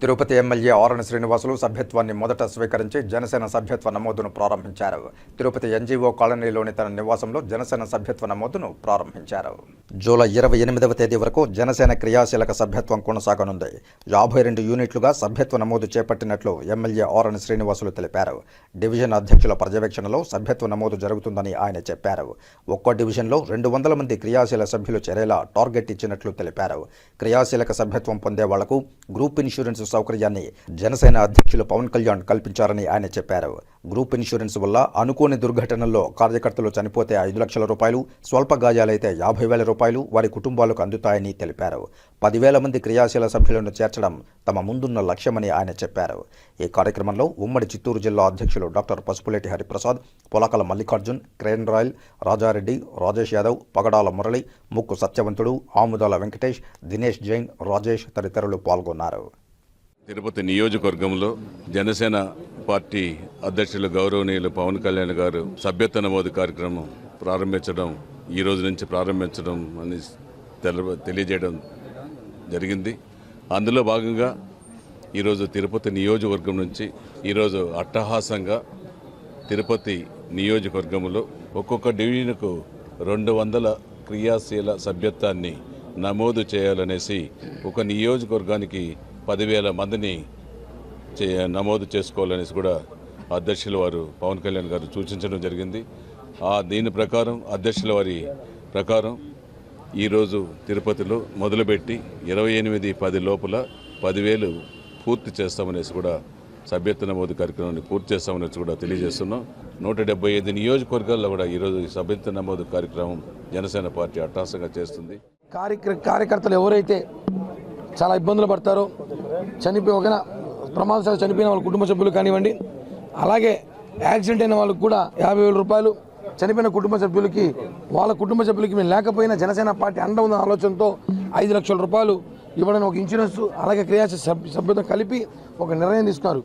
Tirupati MLA ఆరణి శ్రీనివాసులు సభ్యత్వాన్ని మొదట స్వీకరించి జనసేన సభ్యత్వ నమోదును ప్రారంభించారు. తిరుపతి ఎన్జీఓ కాలనీలోని తన నివాసంలో జనసేన సభ్యత్వ నమోదును ప్రారంభించారు. జూలై ఇరవై ఎనిమిదవ తేదీ వరకు జనసేన క్రియాశీలక సభ్యత్వం కొనసాగనుంది. యాభై రెండు యూనిట్లుగా సభ్యత్వ నమోదు చేపట్టినట్లు ఎమ్మెల్యే ఆరణి శ్రీనివాసులు తెలిపారు. డివిజన్ అధ్యక్షుల పర్యవేక్షణలో సభ్యత్వ నమోదు జరుగుతుందని ఆయన చెప్పారు. ఒక్కో డివిజన్లో రెండు వందల మంది క్రియాశీల సభ్యులు చేరేలా టార్గెట్ ఇచ్చినట్లు తెలిపారు. క్రియాశీలక సభ్యత్వం పొందే వాళ్ళకు గ్రూప్ ఇన్సూరెన్స్ సౌకర్యాన్ని జనసేన అధ్యక్షులు పవన్ కళ్యాణ్ కల్పించారని ఆయన చెప్పారు. గ్రూప్ ఇన్సూరెన్స్ వల్ల అనుకోని దుర్ఘటనల్లో కార్యకర్తలు చనిపోతే ఐదు లక్షల రూపాయలు స్వల్ప గాయాలైతే యాభై వేల రూపాయలు వారి కుటుంబాలకు అందుతాయని తెలిపారు. పదివేల మంది క్రియాశీల సభ్యులను చేర్చడం తమ ముందున్న లక్ష్యమని ఆయన చెప్పారు. ఈ కార్యక్రమంలో ఉమ్మడి చిత్తూరు జిల్లా అధ్యక్షులు డాక్టర్ పసుపులేటి హరిప్రసాద్ పొలకల మల్లికార్జున్ క్రేన్ రాయల్ రాజారెడ్డి రాజేష్ యాదవ్ పగడాల మురళి ముక్కు సత్యవంతుడు ఆముదాల వెంకటేష్ దినేష్ జైన్ రాజేష్ తదితరులు పాల్గొన్నారు. తిరుపతి నియోజకవర్గంలో జనసేన పార్టీ అధ్యక్షులు గౌరవనీయులు పవన్ కళ్యాణ్ గారు సభ్యత్వ నమోదు కార్యక్రమం ప్రారంభించడం ఈ రోజు నుంచి ప్రారంభించడం అని తెలియజేయడం జరిగింది. అందులో భాగంగా ఈరోజు తిరుపతి నియోజకవర్గం నుంచి ఈరోజు అట్టహాసంగా తిరుపతి నియోజకవర్గంలో ఒక్కొక్క డివిజన్కు రెండు వందల క్రియాశీల సభ్యత్వాన్ని నమోదు చేయాలనేసి ఒక నియోజకవర్గానికి పదివేల మందిని చే నమోదు చేసుకోవాలనేసి కూడా అధ్యక్షుల వారు పవన్ కళ్యాణ్ గారు సూచించడం జరిగింది. ఆ దీని ప్రకారం అధ్యక్షుల వారి ప్రకారం ఈరోజు తిరుపతిలో మొదలుపెట్టి ఇరవై ఎనిమిది పది లోపల పదివేలు పూర్తి చేస్తామనేసి కూడా సభ్యత్వ నమోదు కార్యక్రమాన్ని పూర్తి చేస్తామనేసి కూడా తెలియజేస్తున్నాం. నూట డెబ్బై ఐదు నియోజకవర్గాల్లో కూడా ఈరోజు ఈ సభ్యత్వ నమోదు కార్యక్రమం జనసేన పార్టీ అట్టాసంగా చేస్తుంది. కార్యక్ర కార్యకర్తలు ఎవరైతే చాలా ఇబ్బందులు పడతారు. చనిపోయి ఒక ప్రమాదశాలు చనిపోయిన వాళ్ళ కుటుంబ సభ్యులు కానివ్వండి. అలాగే యాక్సిడెంట్ అయిన వాళ్ళకి కూడా యాభై వేల రూపాయలు చనిపోయిన కుటుంబ సభ్యులకి వాళ్ళ కుటుంబ సభ్యులకి మేము లేకపోయినా జనసేన పార్టీ అండ ఉన్న ఆలోచనతో ఐదు లక్షల రూపాయలు ఇవ్వడానికి ఒక ఇన్సూరెన్స్ అలాగే క్రియాశ సభ్యత కలిపి ఒక నిర్ణయం తీసుకున్నారు.